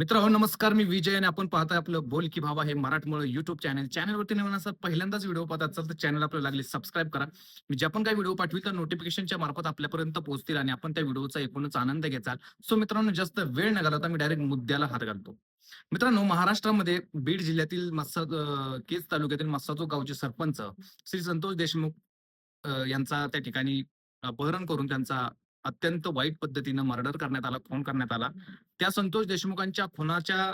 मित्र हो नमस्कार मी विजय आणि आपण पाहताय आपलं बोल की भावा हे मराठमोळ युट्यूब चॅनल चॅनलवरती नवीन असं पहिल्यांदाच व्हिडिओ पाहत असाल तर चॅनल आपल्याला लागले सबस्क्राईब करा. मी जे पण काही व्हिडिओ पाठवी तर नोटिफिकेशनच्या मार्फत आपल्यापर्यंत पोहोचतील आणि आपण त्या व्हिडिओचा एकूणच आनंद घ्याल सो मित्रांनो जास्त वेळ न घालवता मी डायरेक्ट मुद्द्याला हात घालतो. मित्रांनो महाराष्ट्रामध्ये बीड जिल्ह्यातील मस्सा केज तालुक्यातील मस्साचो गावचे सरपंच श्री संतोष देशमुख यांचा त्या ठिकाणी अपहरण करून त्यांचा अत्यंत वाईट पद्धतीनं मर्डर करण्यात आला खून करण्यात आला. त्या संतोष देशमुखांच्या खुनाच्या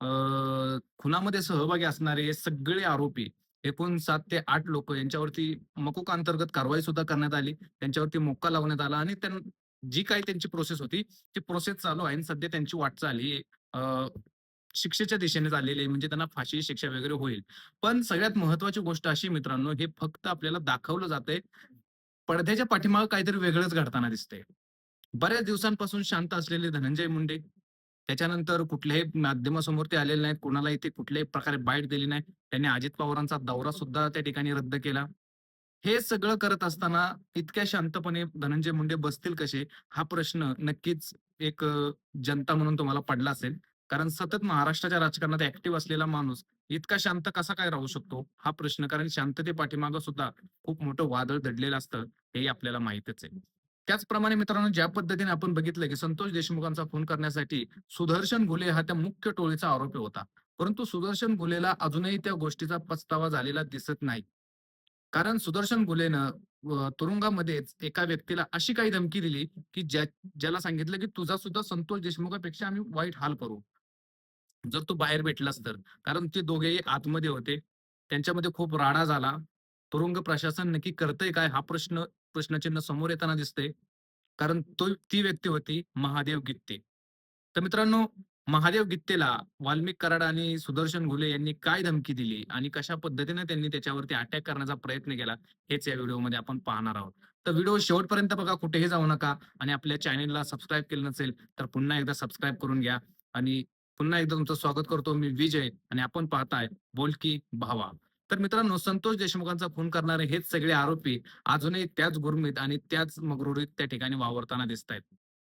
अं, खुनामध्ये सहभागी असणारे सगळे आरोपी एकूण सात ते आठ लोक यांच्यावरती मकोका अंतर्गत कारवाई सुद्धा करण्यात आली. त्यांच्यावरती मोक्का लावण्यात आला आणि त्यां जी काही त्यांची प्रोसेस होती ती प्रोसेस चालू आहे आणि सध्या त्यांची वाटचाल ही अं, शिक्षेच्या दिशेने चाललेली आहे. म्हणजे त्यांना फाशी शिक्षा वगैरे होईल. पण सगळ्यात महत्वाची गोष्ट अशी मित्रांनो हे फक्त आपल्याला दाखवलं जातंय पडद्याच्या पाठीमाग काहीतरी वेगळंच घडताना दिसते बऱ्याच दिवसांपासून शांत असलेले धनंजय मुंडे त्याच्यानंतर कुठल्याही माध्यमासमोर ते आलेले नाहीत कोणाला इथे कुठल्याही प्रकारे बाईट दिली नाही. त्यांनी अजित पवारांचा दौरा सुद्धा त्या ठिकाणी रद्द केला. हे सगळं करत असताना इतक्या शांतपणे धनंजय मुंडे बसतील कसे? हा प्रश्न नक्कीच एक जनता म्हणून तुम्हाला पडला असेल. कारण सतत महाराष्ट्राच्या राजकारणात ऍक्टिव्ह असलेला माणूस इतका शांत कसा काय राहू शकतो? हा प्रश्न कारण शांतते पाठीमागं सुद्धा खूप मोठं वादळ दडलेलं असतं हेही आपल्याला माहितच आहे. त्याचप्रमाणे मित्रांनो ज्या पद्धतीने आपण बघितलं की संतोष देशमुखांचा फोन करण्यासाठी सुदर्शन घुले हा त्या मुख्य टोळीचा आरोपी होता. परंतु सुदर्शन घुलेला अजूनही त्या गोष्टीचा पस्तावा झालेला दिसत नाही. कारण सुदर्शन घुलेनं तुरुंगामध्येच एका व्यक्तीला अशी काही धमकी दिली की ज्या ज्याला सांगितलं की तुझा सुद्धा संतोष देशमुखापेक्षा आम्ही वाईट हाल करू. जर तो बाहेर भेटलास तर. कारण ते दोघेही आतमध्ये होते. त्यांच्यामध्ये खूप राडा झाला. तुरुंग प्रशासन नक्की करतंय काय? हा प्रश्न प्रश्नचिन्ह समोर येताना दिसतंय. कारण तो ती व्यक्ती होती महादेव गित्ते. तर मित्रांनो महादेव गित्तेला वाल्मिक कराड आणि सुदर्शन घुले यांनी काय धमकी दिली? आणि कशा पद्धतीने त्यांनी त्याच्यावरती अटॅक करण्याचा प्रयत्न केला? हेच या व्हिडिओमध्ये आपण पाहणार आहोत. तर व्हिडिओ शेवटपर्यंत बघा कुठेही जाऊ नका. आणि आपल्या चॅनेलला सबस्क्राईब केलं नसेल तर पुन्हा एकदा सबस्क्राईब करून घ्या. आणि पुन्हा एकदा तुमचं स्वागत करतो. मी विजय आणि आपण पाहताय बोलकी भावा. तर मित्रांनो संतोष देशमुखांचा फोन करणारे हेच सगळे आरोपी अजूनही त्याच गुरमीत आणि त्याच मगरुरीत त्या ठिकाणी वावरताना दिसत आहेत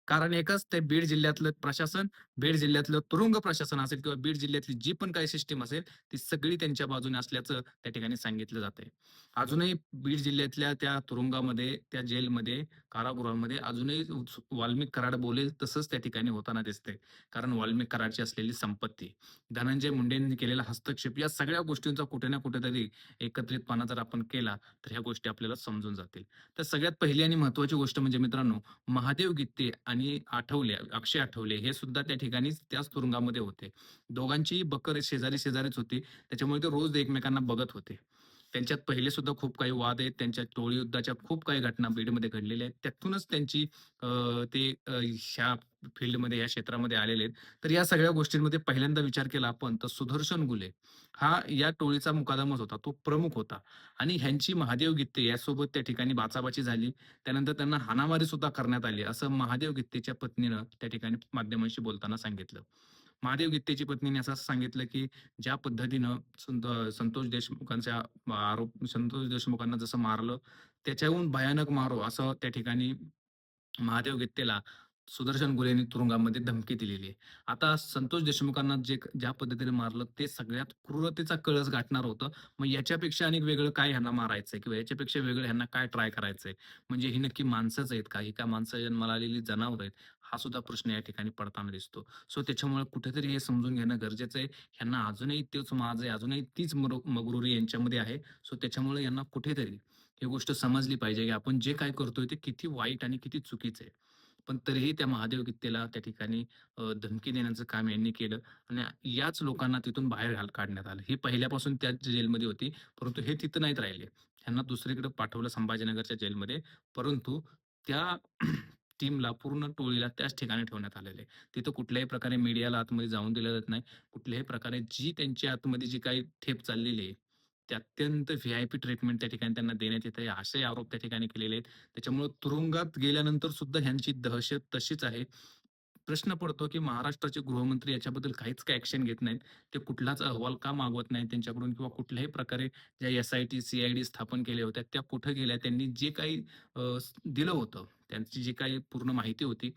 कारण एकच ते बीड जिल्ह्यातलं प्रशासन बीड जिल्ह्यातलं तुरुंग प्रशासन असेल किंवा बीड जिल्ह्यातली जी पण काही सिस्टीम असेल ती सगळी त्यांच्या बाजूने असल्याचं त्या ठिकाणी सांगितलं जात आहे अजूनही बीड जिल्ह्यातल्या त्या तुरुंगामध्ये त्या जेलमध्ये कारागृहामध्ये अजूनही वाल्मिक कराड बोलेल तसंच त्या ठिकाणी होताना दिसते. कारण वाल्मिक कराडची असलेली संपत्ती धनंजय मुंडेंनी केलेला हस्तक्षेप या सगळ्या गोष्टींचा कुठे ना कुठेतरी एकत्रितपणा जर आपण केला तर ह्या गोष्टी आपल्याला समजून जातील. तर सगळ्यात पहिली आणि महत्वाची गोष्ट म्हणजे मित्रांनो महादेव गित्ते आणि आठवले अक्षय आठवले हे सुद्धा त्या ठिकाणी त्याच तुरुंगामध्ये होते. दोघांची बकर शेजारी शेजारीच होती. त्याच्यामुळे ते रोज एकमेकांना बघत होते. त्यांच्यात पहिले सुद्धा खूप काही वाद आहेत. त्यांच्या टोळी युद्धाच्या खूप काही घटना बीडमध्ये घडलेल्या आहेत. त्यातूनच त्यांची अं, ते ह्या फील्डमध्ये या क्षेत्रामध्ये आलेले आहेत. तर या सगळ्या गोष्टींमध्ये पहिल्यांदा विचार केला आपण तर सुदर्शन गुले हा या टोळीचा मुकादमच होता. तो प्रमुख होता. आणि ह्यांची महादेव गित्ते यासोबत त्या ठिकाणी बाचाबाची झाली. त्यानंतर त्यांना हाणामारी सुद्धा करण्यात आली असं महादेव गित्तेच्या पत्नीनं त्या ठिकाणी माध्यमांशी बोलताना सांगितलं. महादेव गित्तेची पत्नीने असं सांगितलं की ज्या पद्धतीनं संत- संतोष देशमुखांच्या आरोप संतोष देशमुखांना जसं मारलं त्याच्याहून भयानक मारो असं त्या ठिकाणी महादेव गित्तेला सुदर्शन गुलेंनी तुरुंगामध्ये धमकी दिलेली आहे. आता संतोष देशमुखांना जे ज्या पद्धतीने मारलं ते सगळ्यात क्रूरतेचा कळस गाठणार होतं. मग याच्यापेक्षा अनेक वेगळं काय ह्यांना मारायचंय? किंवा याच्यापेक्षा वेगळं ह्यांना काय ट्राय करायचंय? म्हणजे ही नक्की माणसंच आहेत का? ही काय माणसं जन्माला आलेली जनावर आहेत? हा सुद्धा प्रश्न या ठिकाणी पडताना दिसतो. सो त्याच्यामुळे कुठेतरी हे समजून घेणं गरजेचं आहे. ह्यांना अजूनही तेच माज आहे. अजूनही तीच मगरुरी यांच्यामध्ये आहे. सो त्याच्यामुळे यांना कुठेतरी ही गोष्ट समजली पाहिजे की आपण जे काय करतोय ते किती वाईट आणि किती चुकीचं आहे. पण तरीही त्या महादेव गित्तेला त्या ठिकाणी धमकी देण्याचं काम यांनी केलं आणि याच लोकांना तिथून बाहेर घाल काढण्यात आलं. ही पहिल्यापासून त्याच जेलमध्ये होती परंतु हे तिथं नाहीत राहिले. त्यांना दुसरीकडे पाठवलं संभाजीनगरच्या जेलमध्ये परंतु त्या टीमला पूर्ण टोळीला त्याच ठिकाणी ठेवण्यात आलेले. तिथं कुठल्याही प्रकारे मीडियाला आतमध्ये जाऊन दिलं जात नाही. कुठल्याही प्रकारे जी त्यांची आतमध्ये जी काही ठेप चाललेली आहे ते अत्यंत व्ही आय पी ट्रीटमेंट त्या ठिकाणी त्यांना देण्यात येते. असे आरोप त्या ठिकाणी केलेले आहेत. त्याच्यामुळे तुरुंगात गेल्यानंतर सुद्धा ह्यांची दहशत तशीच आहे. प्रश्न पडतो की महाराष्ट्राचे गृहमंत्री याच्याबद्दल काहीच काय ऍक्शन घेत नाहीत. ते कुठलाच अहवाल का मागवत नाहीत त्यांच्याकडून किंवा कुठल्याही प्रकारे ज्या S I T C I D स्थापन केल्या होत्या त्या कुठं गेल्या त्यांनी जे काही दिलं होतं त्यांची जी काही पूर्ण माहिती होती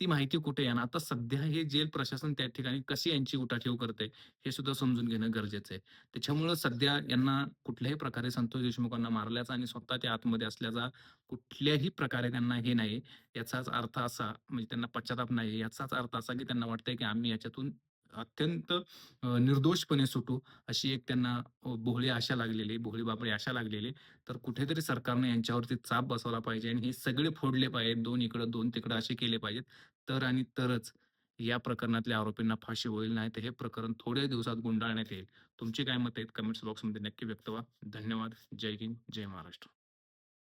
ती माहिती कुठे येणार आता सध्या हे जेल प्रशासन त्या ठिकाणी कशी यांची उठाठेव करते हे सुद्धा समजून घेणं गरजेचं आहे. त्याच्यामुळं सध्या यांना कुठल्याही प्रकारे संतोष देशमुखांना मारल्याचा आणि स्वतः त्या आतमध्ये असल्याचा कुठल्याही प्रकारे त्यांना हे नाही. याचाच अर्थ असा म्हणजे त्यांना पश्चाताप नाही. याचाच अर्थ असा की त्यांना वाटतंय की आम्ही याच्यातून अत्यंत निर्दोषपणे सुटू अशी एक त्यांना बोहळी भोळी आशा लागलेली भोळी बापडी आशा लागलेली. तर कुठेतरी सरकारने यांच्यावरती चाप बसवला पाहिजे आणि हे सगळे फोडले पाहिजेत. दोन इकडं दोन तिकडं असे केले पाहिजेत. तर आणि तरच या प्रकरणातल्या आरोपींना फाशी होईल नाही तर हे प्रकरण थोड्या दिवसात गुंडाळण्यात येईल. तुमची काय मत आहेत? कमेंट्स बॉक्समध्ये नक्की व्यक्त व्हा. धन्यवाद. जय हिंद. जय महाराष्ट्र.